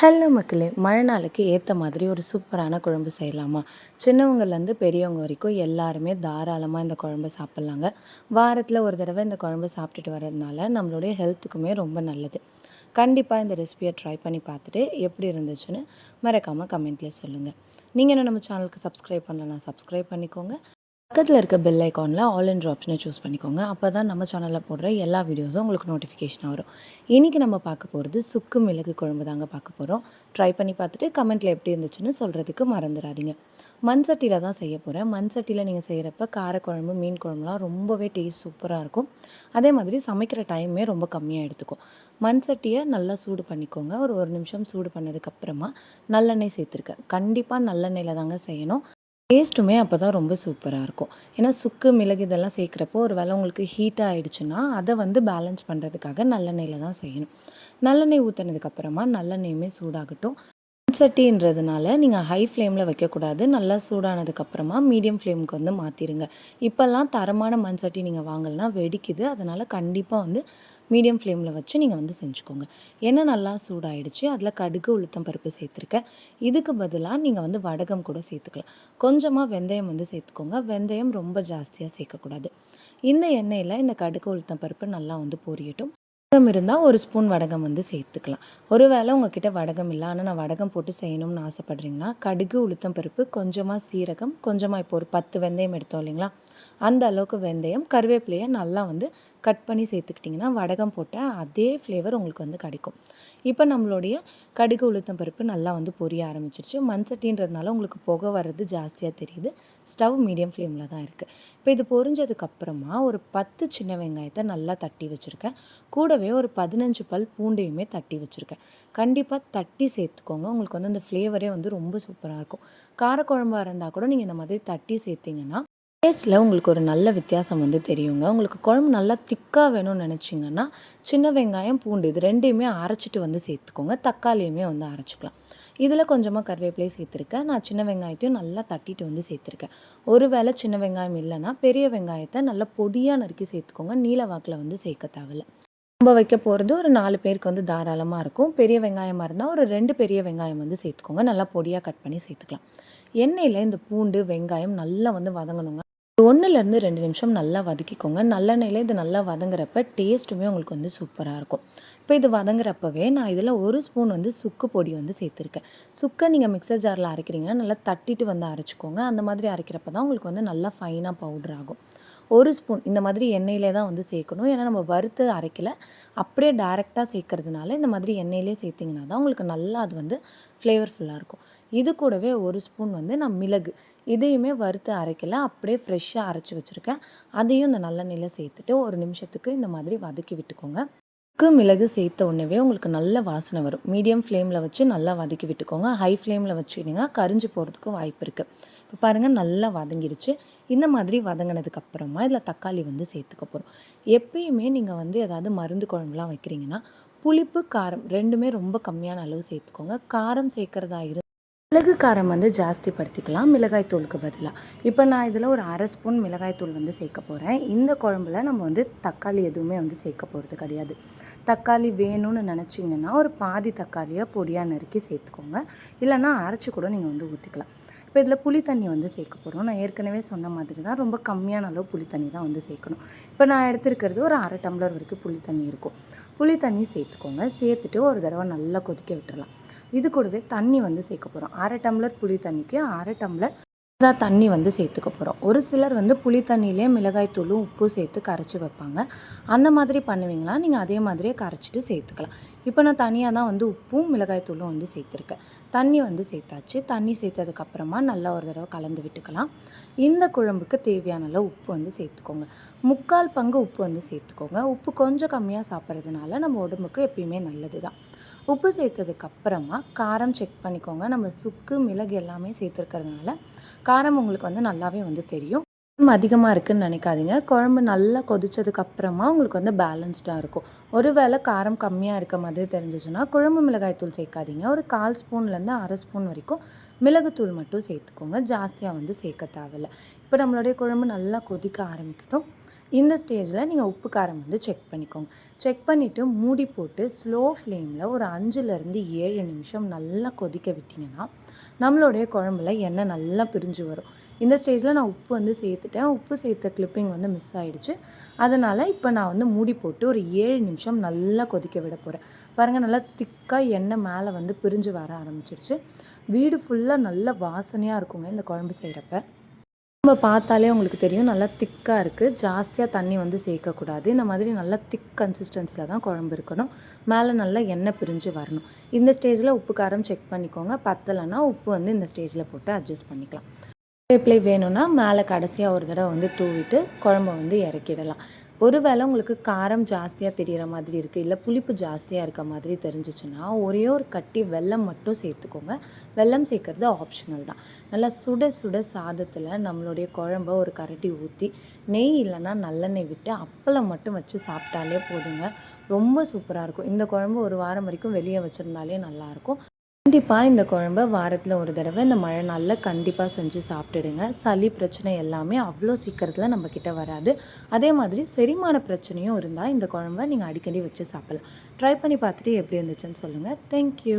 Hello மக்களே மழை நாளுக்கு ஏற்ற மாதிரி ஒரு சூப்பரான குழம்பு செய்யலாமா? சின்னவங்கலேருந்து பெரியவங்க வரைக்கும் எல்லாருமே தாராளமாக இந்த குழம்பு சாப்பிட்லாங்க. வாரத்தில் ஒரு தடவை இந்த குழம்பு சாப்பிட்டுட்டு வர்றதுனால நம்மளுடைய ஹெல்த்துக்குமே ரொம்ப நல்லது. கண்டிப்பாக இந்த ரெசிபியை ட்ரை பண்ணி பார்த்துட்டு எப்படி இருந்துச்சுன்னு மறக்காமல் கமெண்ட்டில் சொல்லுங்கள் நீங்கள் என்ன நம்ம சேனலுக்கு சப்ஸ்கிரைப் பண்ணலன்னா சப்ஸ்கிரைப் பண்ணிக்கோங்க. பக்கத்தில் இருக்க பெல் ஐக்கானில் ஆல் என்ற ஆப்ஷனை சூஸ் பண்ணிக்கோங்க. அப்போ தான் நம்ம சேனலில் போடுற எல்லா வீடியோஸும் உங்களுக்கு நோட்டிஃபிகேஷன் வரும். இன்றைக்கி நம்ம பார்க்க போகிறது சுக்கு மிளகு குழம்பு தாங்க பார்க்க போகிறோம் ட்ரை பண்ணி பார்த்துட்டு கமெண்ட்டில் எப்படி இருந்துச்சுன்னு சொல்கிறதுக்கு மறந்துடாதீங்க. மண் சட்டியில் தான் செய்ய போகிறேன் மண் சட்டியில் நீங்கள் செய்கிறப்ப காரக்குழம்பு மீன் குழம்புலாம் ரொம்பவே டேஸ்ட் சூப்பராக இருக்கும். அதே மாதிரி சமைக்கிற டைமே ரொம்ப கம்மியாக எடுத்துக்கும். மண் சட்டியை நல்லா சூடு பண்ணிக்கோங்க. ஒரு ஒரு நிமிஷம் சூடு பண்ணதுக்கப்புறமா நல்லெண்ணெய் சேர்த்துருக்கேன். கண்டிப்பாக நல்லெண்ணெயில் தாங்க செய்யணும். டேஸ்ட்டுமே அப்போ தான் ரொம்ப சூப்பராக இருக்கும். ஏன்னா சுக்கு மிளகு இதெல்லாம் சேர்க்குறப்போ ஒரு வேளை உங்களுக்கு ஹீட்டாக ஆகிடுச்சுன்னா அதை வந்து பேலன்ஸ் பண்ணுறதுக்காக நல்லெண்ணெயில் தான் செய்யணும். நல்லெண்ணெய் ஊற்றினதுக்கப்புறமா நல்லெண்ணெயுமே சூடாகட்டும். சட்டின்றதுனால நீங்கள் ஹை ஃப்ளேமில் வைக்கக்கூடாது. நல்லா சூடானதுக்கப்புறமா மீடியம் ஃப்ளேமுக்கு வந்து மாற்றிடுங்க இப்போல்லாம் தரமான மண் சட்டி நீங்கள் வாங்கலைன்னா வெடிக்குது. அதனால் கண்டிப்பாக வந்து மீடியம் ஃப்ளேமில் வச்சு நீங்கள் வந்து செஞ்சுக்கோங்க. எண்ணெய் நல்லா சூடாயிடுச்சு. அதில் கடுகு உளுத்தம் பருப்பு சேர்த்துருக்கேன். இதுக்கு பதிலாக நீங்கள் வந்து வடகம் கூட சேர்த்துக்கலாம். கொஞ்சமாக வெந்தயம் வந்து சேர்த்துக்கோங்க. வெந்தயம் ரொம்ப ஜாஸ்தியாக சேர்க்கக்கூடாது. இந்த எண்ணெயில் இந்த கடுகு உளுத்தம் பருப்பு நல்லா வந்து பொரியட்டும். வடகம் இருந்தால் ஒரு ஸ்பூன் வடகம் வந்து சேர்த்துக்கலாம். ஒருவேளை உங்ககிட்ட வடகம் இல்லை ஆனால் நான் வடகம் போட்டு செய்யணும்னு ஆசைப்பட்றீங்கன்னா கடுகு உளுத்தம் பருப்பு கொஞ்சமாக சீரகம் கொஞ்சமாக இப்போ ஒரு பத்து வெந்தயம் எடுத்தோம் இல்லைங்களா? அந்த அளவுக்கு வெந்தயம் கருவேப்பிலையை நல்லா வந்து கட் பண்ணி சேர்த்துக்கிட்டிங்கன்னா வடகம் போட்ட அதே ஃப்ளேவர் உங்களுக்கு வந்து கிடைக்கும். இப்போ நம்மளுடைய கடுகு உளுத்தம் பருப்பு நல்லா வந்து பொரிய ஆரம்பிச்சிருச்சு. மண் சட்டின்றதுனால உங்களுக்கு புகை வர்றது ஜாஸ்தியாக தெரியுது. ஸ்டவ் மீடியம் ஃப்ளேமில் தான் இருக்குது இப்போ இது பொரிஞ்சதுக்கப்புறமா ஒரு பத்து சின்ன வெங்காயத்தை நல்லா தட்டி வச்சுருக்கேன். கூடவே ஒரு பதினஞ்சு பல் பூண்டையுமே தட்டி வச்சுருக்கேன். கண்டிப்பாக தட்டி சேர்த்துக்கோங்க. உங்களுக்கு வந்து அந்த ஃப்ளேவரே வந்து ரொம்ப சூப்பராக இருக்கும். காரக்குழம்பாக இருந்தால் கூட நீங்கள் இந்த மாதிரி தட்டி சேர்த்திங்கன்னா டேஸ்ட்டில் உங்களுக்கு ஒரு நல்ல வித்தியாசம் வந்து தெரியுங்க. உங்களுக்கு குழம்பு நல்லா திக்காக வேணும்னு நினச்சிங்கன்னா சின்ன வெங்காயம் பூண்டு இது ரெண்டையுமே அரைச்சிட்டு வந்து சேர்த்துக்கோங்க. தக்காளியுமே வந்து அரைச்சிக்கலாம். இதில் கொஞ்சமாக கருவேப்பிலையும் சேர்த்துருக்கேன். நான் சின்ன வெங்காயத்தையும் நல்லா தட்டிட்டு வந்து சேர்த்துருக்கேன். ஒரு வேளை சின்ன வெங்காயம் இல்லைன்னா பெரிய வெங்காயத்தை நல்லா பொடியாக நறுக்கி சேர்த்துக்கோங்க. நீல வாக்கில் வந்து சேர்க்க தேவையில்ல. நம்ம வைக்க போகிறது ஒரு நாலு பேருக்கு வந்து தாராளமாக இருக்கும். பெரிய வெங்காயமாக இருந்தால் ஒரு ரெண்டு பெரிய வெங்காயம் வந்து சேர்த்துக்கோங்க. நல்லா பொடியாக கட் பண்ணி சேர்த்துக்கலாம். எண்ணெயில் இந்த பூண்டு வெங்காயம் நல்லா வந்து வதங்கணுங்க. ஒன்றுலேருந்து ரெண்டு நிமிஷம் நல்லா வதக்கிக்கோங்க. நல்லெண்ணெயில் இது நல்லா வதங்குறப்ப டேஸ்ட்டுமே உங்களுக்கு வந்து சூப்பராக இருக்கும். இப்போ இது வதங்குறப்பவே நான் இதில் ஒரு ஸ்பூன் வந்து சுக்கு பொடி வந்து சேர்த்துருக்கேன். சுக்கை நீங்கள் மிக்சர் ஜாரில் அரைக்கிறீங்கன்னா நல்லா தட்டிட்டு வந்து அரைச்சிக்கோங்க. அந்த மாதிரி அரைக்கிறப்ப தான் உங்களுக்கு வந்து நல்லா ஃபைனாக பவுடர் ஆகும். ஒரு ஸ்பூன் இந்த மாதிரி எண்ணெயிலே தான் வந்து சேர்க்கணும். ஏன்னா நம்ம வறுத்து அரைக்கல அப்படியே டேரெக்டாக சேர்க்கறதுனால இந்த மாதிரி எண்ணெயிலே சேர்த்திங்கன்னா தான் உங்களுக்கு நல்லா அது வந்து ஃப்ளேவர்ஃபுல்லாக இருக்கும். இது கூடவே ஒரு ஸ்பூன் வந்து நான் மிளகு. இதையுமே வறுத்து அரைக்கல அப்படியே ஃப்ரெஷ்ஷாக அரைச்சி வச்சுருக்கேன். அதையும் இந்த நல்லெண்ணெயில் சேர்த்துட்டு ஒரு நிமிஷத்துக்கு இந்த மாதிரி வதக்கி விட்டுக்கோங்க. உப்பு மிளகு சேர்த்த உடனே உங்களுக்கு நல்ல வாசனை வரும். மீடியம் ஃப்ளேமில் வச்சு நல்லா வதக்கி விட்டுக்கோங்க. ஹை ஃப்ளேமில் வச்சுக்கிட்டிங்கன்னா கரிஞ்சு போகிறதுக்கும் வாய்ப்பு இருக்குது இப்போ பாருங்கள் நல்லா வதங்கிடுச்சு இந்த மாதிரி வதங்கினதுக்கப்புறமா இதில் தக்காளி வந்து சேர்த்துக்க போகிறோம் எப்பயுமே நீங்கள் வந்து ஏதாவது மருந்து குழம்புலாம் வைக்கிறீங்கன்னா புளிப்பு காரம் ரெண்டுமே ரொம்ப கம்மியான அளவு சேர்த்துக்கோங்க. காரம் சேர்க்குறதா இரு மிளகு காரம் வந்து ஜாஸ்தி படுத்திக்கலாம். மிளகாய் தூளுக்கு பதிலாக இப்போ நான் இதில் ஒரு அரை ஸ்பூன் மிளகாய் தூள் வந்து சேர்க்க போகிறேன் இந்த குழம்புல நம்ம வந்து தக்காளி எதுவுமே வந்து சேர்க்க போகிறது கிடையாது. தக்காளி வேணும்னு நினச்சிங்கன்னா ஒரு பாதி தக்காளியை பொடியாக நறுக்கி சேர்த்துக்கோங்க. இல்லைன்னா அரைச்சி கூட நீங்கள் வந்து ஊற்றிக்கலாம் இப்போ இதில் புளி தண்ணி வந்து சேர்க்க போகிறோம் நான் ஏற்கனவே சொன்ன மாதிரி தான் ரொம்ப கம்மியான அளவு புளி தண்ணி தான் வந்து சேர்க்கணும். இப்போ நான் எடுத்துருக்கிறது ஒரு அரை டம்ளர் வரைக்கும் புளி தண்ணி இருக்கும். புளி தண்ணி சேர்த்துக்கோங்க. சேர்த்துட்டு ஒரு தடவை நல்லா கொதிக்க விட்டுறலாம். இது கூடவே தண்ணி வந்து சேர்க்க போகிறோம் அரை டம்ளர் புளி தண்ணிக்கு அரை டம்ளர் தான் தண்ணி வந்து சேர்த்துக்க போகிறோம் ஒரு சிலர் வந்து புளி தண்ணியிலே மிளகாய் தூளும் உப்பு சேர்த்து கரைச்சி வைப்பாங்க. அந்த மாதிரி பண்ணுவீங்களா? நீங்கள் அதே மாதிரியே கரைச்சிட்டு சேர்த்துக்கலாம். இப்போ நான் தனியாக தான் வந்து உப்பும் மிளகாய் தூளும் வந்து சேர்த்துருக்கேன். தண்ணி வந்து சேர்த்தாச்சு. தண்ணி சேர்த்ததுக்கப்புறமா நல்லா ஒரு தடவை கலந்து விட்டுக்கலாம். இந்த குழம்புக்கு தேவையான அளவு உப்பு வந்து சேர்த்துக்கோங்க. முக்கால் பங்கு உப்பு வந்து சேர்த்துக்கோங்க. உப்பு கொஞ்சம் கம்மியாக சாப்பிட்றதுனால நம்ம உடம்புக்கு எப்பயுமே நல்லது தான் உப்பு சேர்த்ததுக்கப்புறமா காரம் செக் பண்ணிக்கோங்க. நம்ம சுக்கு மிளகு எல்லாமே சேர்த்துருக்கிறதுனால காரம் உங்களுக்கு வந்து நல்லாவே வந்து தெரியும். குழம்பு அதிகமாக இருக்குதுன்னு நினைக்காதீங்க. குழம்பு நல்லா கொதிச்சதுக்கு அப்புறமா உங்களுக்கு வந்து பேலன்ஸ்டாக இருக்கும். ஒருவேளை காரம் கம்மியாக இருக்க மாதிரி தெரிஞ்சிச்சுன்னா குழம்பு மிளகாய் தூள் சேர்க்காதீங்க. ஒரு கால் ஸ்பூன்லேருந்து அரை ஸ்பூன் வரைக்கும் மிளகுத்தூள் மட்டும் சேர்த்துக்கோங்க. ஜாஸ்தியாக வந்து சேர்க்க தேவையில்ல. இப்போ நம்மளுடைய குழம்பு நல்லா கொதிக்க ஆரம்பிக்கட்டும். இந்த ஸ்டேஜில் நீங்கள் உப்பு காரம் வந்து செக் பண்ணிக்கோங்க. செக் பண்ணிவிட்டு மூடி போட்டு ஸ்லோ ஃப்ளேமில் ஒரு அஞ்சுலேருந்து ஏழு நிமிஷம் நல்லா கொதிக்க விட்டிங்கன்னா நம்மளுடைய குழம்புல எண்ணெய் நல்லா பிரிஞ்சு வரும். இந்த ஸ்டேஜில் நான் உப்பு வந்து சேர்த்துட்டேன். உப்பு சேர்த்த கிளிப்பிங் வந்து மிஸ் ஆகிடுச்சு அதனால் இப்போ நான் வந்து மூடி போட்டு ஒரு ஏழு நிமிஷம் நல்லா கொதிக்க விட போகிறேன் பாருங்கள் நல்லா திக்காக எண்ணெய் மேலே வந்து பிரிஞ்சு வர ஆரம்பிச்சிருச்சு. வீடு ஃபுல்லாக நல்ல வாசனையாக இருக்குங்க இந்த குழம்பு செய்கிறப்ப நம்ம பார்த்தாலே உங்களுக்கு தெரியும் நல்லா திக்காக இருக்குது ஜாஸ்தியாக தண்ணி வந்து சேர்க்கக்கூடாது. இந்த மாதிரி நல்லா திக் கன்சிஸ்டன்சியில் தான் குழம்பு இருக்கணும். மேலே நல்லா எண்ணெய் பிரிஞ்சு வரணும். இந்த ஸ்டேஜில் உப்பு காரம் செக் பண்ணிக்கோங்க. பத்தலைன்னா உப்பு வந்து இந்த ஸ்டேஜில் போட்டு அட்ஜஸ்ட் பண்ணிக்கலாம். வேப்பிலை வேணும்னா மேலே கடைசியாக ஒரு தடவை வந்து தூவிட்டு குழம்ப வந்து இறக்கிடலாம். ஒருவேளை உங்களுக்கு காரம் ஜாஸ்தியாக தெரிகிற மாதிரி இருக்குது இல்லை புளிப்பு ஜாஸ்தியாக இருக்க மாதிரி தெரிஞ்சிச்சுன்னா ஒரே ஒரு கட்டி வெல்லம் மட்டும் சேர்த்துக்கோங்க. வெல்லம் சேர்க்குறது ஆப்ஷனல் தான். நல்லா சுட சுட சாதத்தில் நம்மளுடைய குழம்ப ஒரு கரட்டி ஊற்றி நெய் இல்லைன்னா நல்லெண்ணெய் விட்டு அப்பளம் மட்டும் வச்சு சாப்பிட்டாலே போதுங்க. ரொம்ப சூப்பராக இருக்கும். இந்த குழம்பு ஒரு வாரம் வரைக்கும் வெளியே வச்சுருந்தாலே நல்லாயிருக்கும் கண்டிப்பாக இந்த குழம்ப வாரத்தில் ஒரு தடவை இந்த மழை நாளில் கண்டிப்பாக செஞ்சு சாப்பிட்டுடுங்க. சளி பிரச்சனை எல்லாமே அவ்வளோ சீக்கிரத்தில் நம்மக்கிட்ட வராது. அதே மாதிரி செரிமான பிரச்சனையும் இருந்தால் இந்த குழம்ப நீங்கள் அடிக்கடி வச்சு சாப்பிட்லாம். ட்ரை பண்ணி பார்த்துட்டு எப்படி இருந்துச்சுன்னு சொல்லுங்கள் தேங்க்யூ